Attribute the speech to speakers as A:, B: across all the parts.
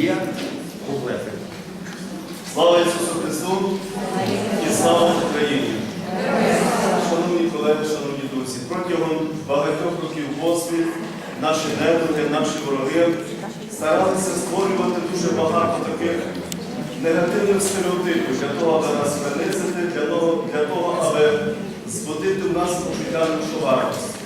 A: є куплети.
B: Слава Ісусу Христу і слава Україні! Шановні колеги, шановні друзі, протягом багатьох років поспіль наші недруги, наші вороги старалися створювати дуже багато таких негативних стереотипів для того, аби нас принизити, для того, для того аби збудити в нас почуття нешоварності.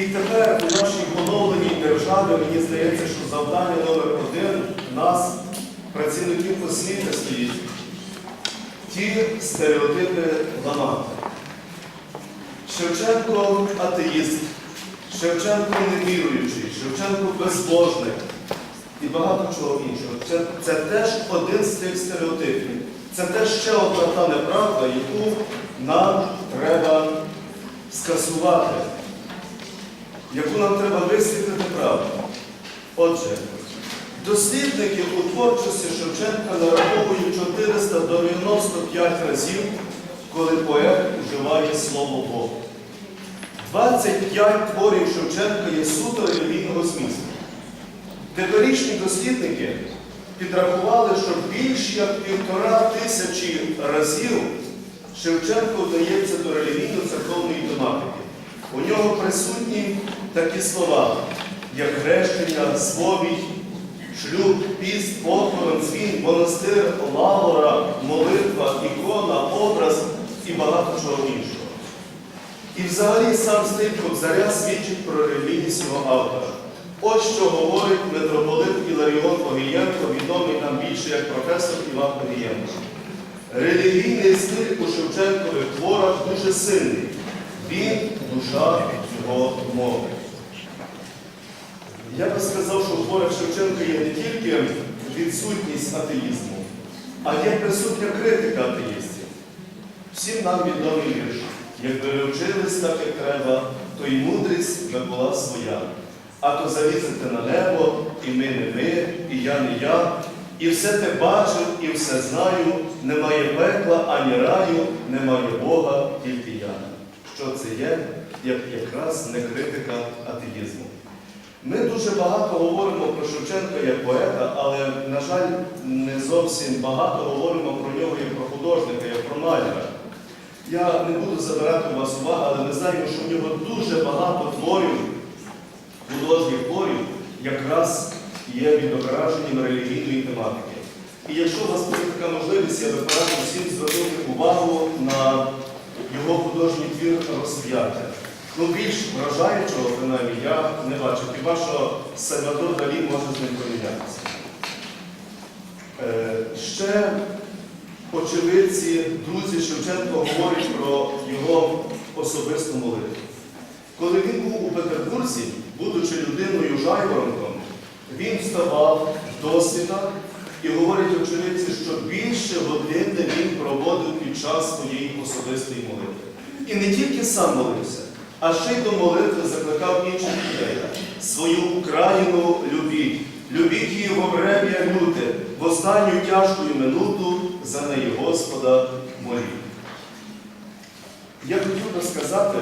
B: І тепер у нашій поновленій державі мені здається, що завдання номер один нас, працівників освіти, стоїть ті стереотипи ламати. Шевченко атеїст, Шевченко невіруючий, Шевченко безбожник і багато чого іншого. Це, це теж один з тих стереотипів. Це теж ще одна та неправда, яку нам треба скасувати, яку нам треба висвітлити правду. Отже, дослідники у творчості Шевченка нараховують 495 разів, коли поет вживає слово Бог. 25 творів Шевченка є суто релігійного змісту. Теперішні дослідники підрахували, що більш як півтора тисячі разів Шевченко вдається до релігійно-церковної тематики. У нього присутні такі слова, як хрещення, сповідь, шлюб, піст, похорон, дзвін, монастир, лавора, молитва, ікона, образ і багато чого іншого. І взагалі сам стиль Кобзаря свідчить про релігійність його автора. Ось що говорить митрополит Іларіон Огієнко, відомий нам більше як професор Іван Огієнко. Релігійний стиль у Шевченкових творах дуже сильний. Він душа його мови. Я би сказав, що в творах Шевченка є не тільки відсутність атеїзму, а є присутня критика атеїстів. Всім нам відомий вірш. Якби ви вчились так, як треба, то й мудрість би була своя. А то залізете на небо, і ми не ми, і я не я, і все те бачив, і все знаю, немає пекла ані раю, немає Бога, тільки я. Що це є, як якраз не критика атеїзму. Ми дуже багато говоримо про Шевченка як поета, але, на жаль, не зовсім багато говоримо про нього як про художника, як про маляра. Я не буду забирати у вас увагу, але ми знаємо, що в нього дуже багато творів, художніх творів, якраз є відображенням релігійної тематики. І якщо у вас буде така можливість, я би порадив всім звернути увагу на його художній твір розп'яття. Ну, більш вражаючого, принаймні, я не бачу. Хіба що Сальвадор Далі може з ним порівнятися. Е, ще очевидці, друзі Шевченко говорять про його особисту молитву. Коли він був у Петербурзі, будучи людиною жайворонком, він вставав до світа і говорять очевидці, що більше години він проводив під час своєї особистої молитви. І не тільки сам молився, а ще й до молитви закликав інших людей. Свою Україну любіть, любіть її в обреб'я люте, в останню тяжку минуту за неї Господа моліть. Я хотів би сказати,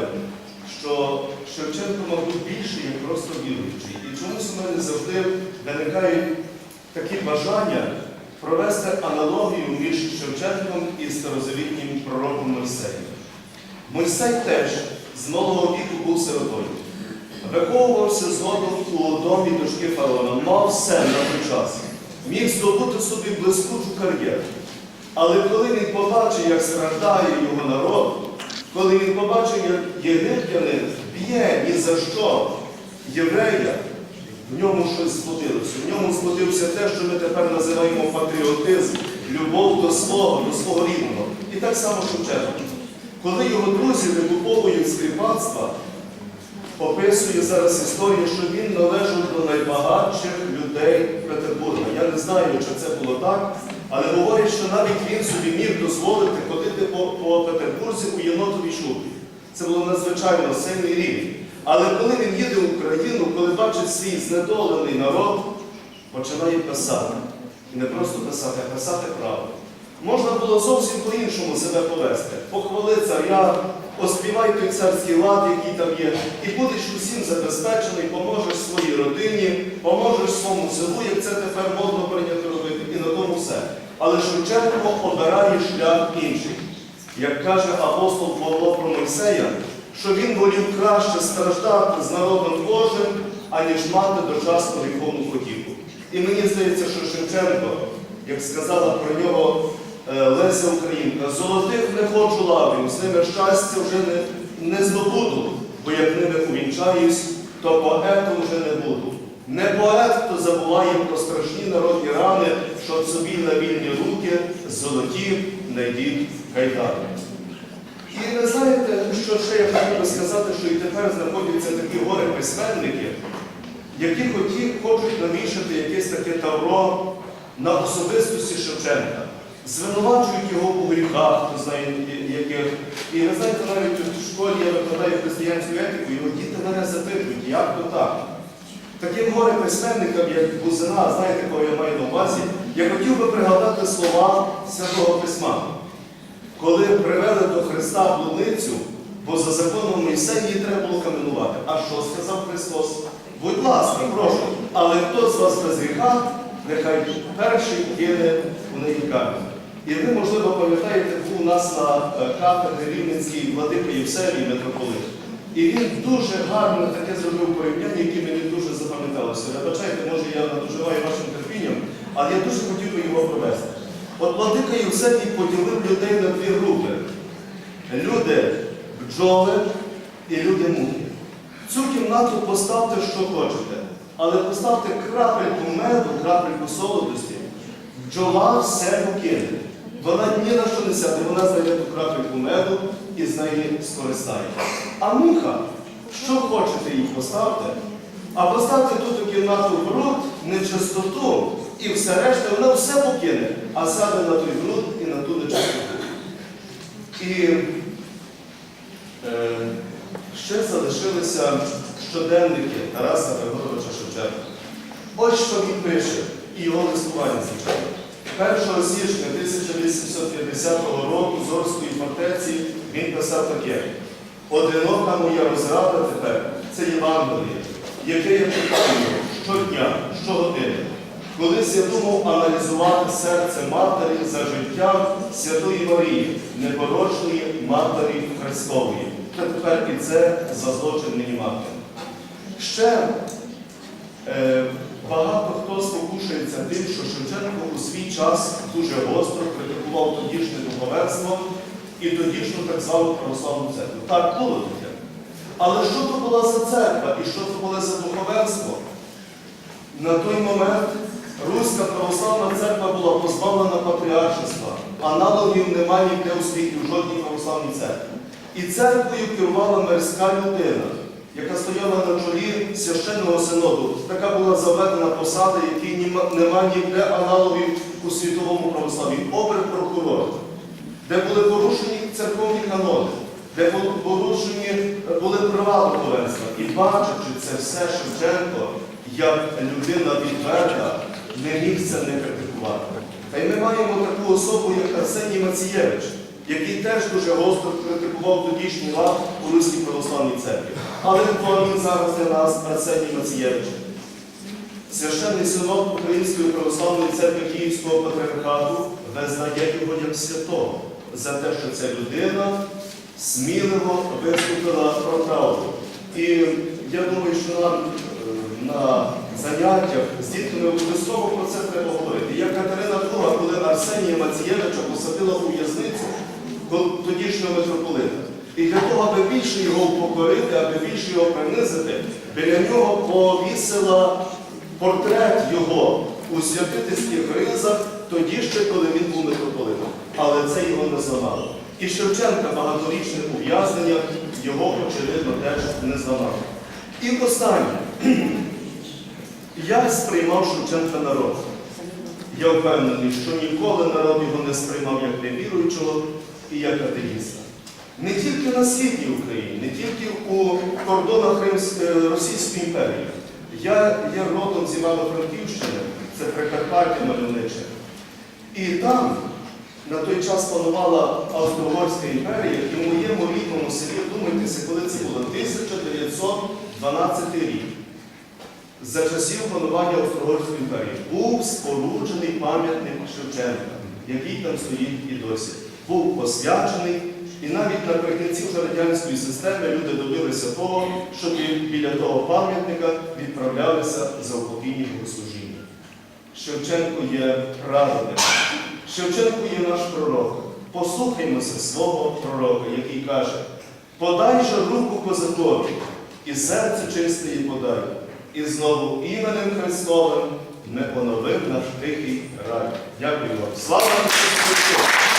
B: що Шевченко, мабуть, більше, як просто віруючий. І чомусь у мене завжди виникають такі бажання провести аналогію між Шевченком і старозавітнім пророком Мойсеєм. Мойсей теж з малого віку був сиротою. Виховувався згодом у домі дочки фараона, мав все на той час, міг здобути собі блискучу кар'єру. Але коли він побачив, як страждає його народ, коли він побачив, як єгиптянин б'є ні за що єврея, в ньому щось сплотилося. В ньому сплотився те, що ми тепер називаємо патріотизм, любов до свого, до свого рідного. І так само Шевченко. Коли його друзі викуповують з описує зараз історію, що він належав до найбагатших людей Петербурга. Я не знаю, чи це було так, але говорять, що навіть він собі міг дозволити ходити по, по Петербурзі у єнотовій шубі. Це було надзвичайно сильний рівень. Але коли він їде в Україну, коли бачить свій знедолений народ, починає писати. І не просто писати, а писати правду. Можна було зовсім по-іншому себе повести. Похвали царя, оспівай той царський лад, який там є, і будеш усім забезпечений, поможеш своїй родині, поможеш своєму селу, як це тепер модно прийнято робити, і на тому все. Але Шевченко обирає шлях інший. Як каже апостол Павло про Мойсея, що він волів краще страждати з народом Божим, аніж мати дочасну гріховну потіху. І мені здається, що Шевченко, як сказала про нього Леся Українка, золотих не хочу лаврів, з ними щастя вже не, не здобуду, бо як ними увінчаюсь, то поетом вже не буду. Не поет, хто забуває про страшні народні рани, щоб собі на вільні руки золоті найдіть кайдани. І ви знаєте, що ще я хотів би сказати, що і тепер знаходяться такі гори письменники, які хоті, хочуть навішати якесь таке тавро на особистості Шевченка, звинувачують його у гріхах, хто знає яких. І ви знаєте, навіть у школі я викладаю християнську етику, і діти мене запитують, як то так? Таким горе письменникам, як Бузина, знаєте, кого я маю на увазі, я хотів би пригадати слова Святого Письма. Коли привели до Христа блудницю, бо за законом Мойсея її треба було каменувати. А що сказав Христос? Будь ласка, прошу, але хто з вас без гріха, нехай перший кине у неї камінь. І ви, можливо, пам'ятаєте, був у нас на е, кафедрі Рівненській владика Євсевій митрополит. І він дуже гарно таке зробив порівняння, яке мені дуже запам'яталося. Вибачайте, може я надоживаю вашим терпінням, але я дуже хотів би його провести. От владика Євсевій поділив людей на дві групи. Люди бджоли і люди мухи. Цю кімнату поставте, що хочете, але поставте крапельку меду, крапельку солодості. Бджола все покине. Вона ні на що не сяде, вона знайде ту крапельку меду і з неї скористає. А муха, що хочете їй поставте, а поставте тут у кімнату бруд, нечистоту, і все решта, вона все покине, а сяде на той бруд і на ту нечистоту. І е, ще залишилися щоденники Тараса Григоровича Шевченка. Ось що він пише, і його листування звичайно. 1 січня 1850 року з Орської фортеці він писав таке. Одинока моя розрада тепер це Євангеліє, яке я читаю щодня, щогодини. Колись я думав аналізувати серце матері за життя Святої Марії, непорочної Матері Христової. Та тепер і це за злочин мені мати. Ще е, багато хто спокушується тим, що Шевченко у свій час дуже гостро критикував тодішнє духовенство і тодішню так звану православну церкву. Так було таке. Але що то була за церква і що то було за духовенство? На той момент Руська православна церква була позбавлена патріаршества, аналогів немає ніде у світі в жодній православній церкві. І церквою керувала мирська людина, яка стояла на чолі священного синоду. Така була заведена посада, якій немає ніде аналогів у світовому православі. Обер-прокурор, де були порушені церковні канони, де порушені були права духовенства. І бачачи це все Шевченко, як людина відверта, не міг це не критикувати. Та й ми маємо таку особу, як Арсеній Мацієвич, який теж дуже гостро критикував тодішній лад у Руській православній церкві. Але він зараз для нас Арсеній Мацієвич? Священний синод Української православної церкви Київського патріархату визнає його як святого за те, що ця людина сміливо виступила про правду. І я думаю, що нам е, на заняттях з дітками обов'язково про це треба говорити. Як Катерина II, коли Арсенія Мацієвича посадила у в'язницю тодішнього митрополита. І для того, аби більше його упокорити, аби більше його принизити, біля нього повісила портрет його у святительських ризах тоді ще, коли він був митрополитом. Але це його не зламало. І Шевченка багаторічне ув'язнення його, очевидно, теж не зламало. І останнє. Я сприймав Шевченка народ. Я впевнений, що ніколи народ його не сприймав як невіруючого і як атеїста. Не тільки на східній Україні, не тільки у кордонах е, Російської імперії. Я є родом з Івано-Франківщини, це Прикарпаття мальовниче. І там на той час панувала Австро-Угорська імперія, і в моєму рідному селі, вдумайтеся, коли це було 1912 рік. За часів панування Австро-Угорської імперії був споруджений пам'ятник Шевченка, який там стоїть і досі. Був посвячений, і навіть наприкінці вже радянської системи люди добилися того, щоб біля того пам'ятника відправлялися за упокійні богослужіння. Шевченко є праведним. Шевченко є наш пророк. Послухаймося свого пророка, який каже: подай же руку козакові, і серце чисте їй подай, і знову іменем Христовим не поновив наш тихий рай. Дякую вам. Слава Христу!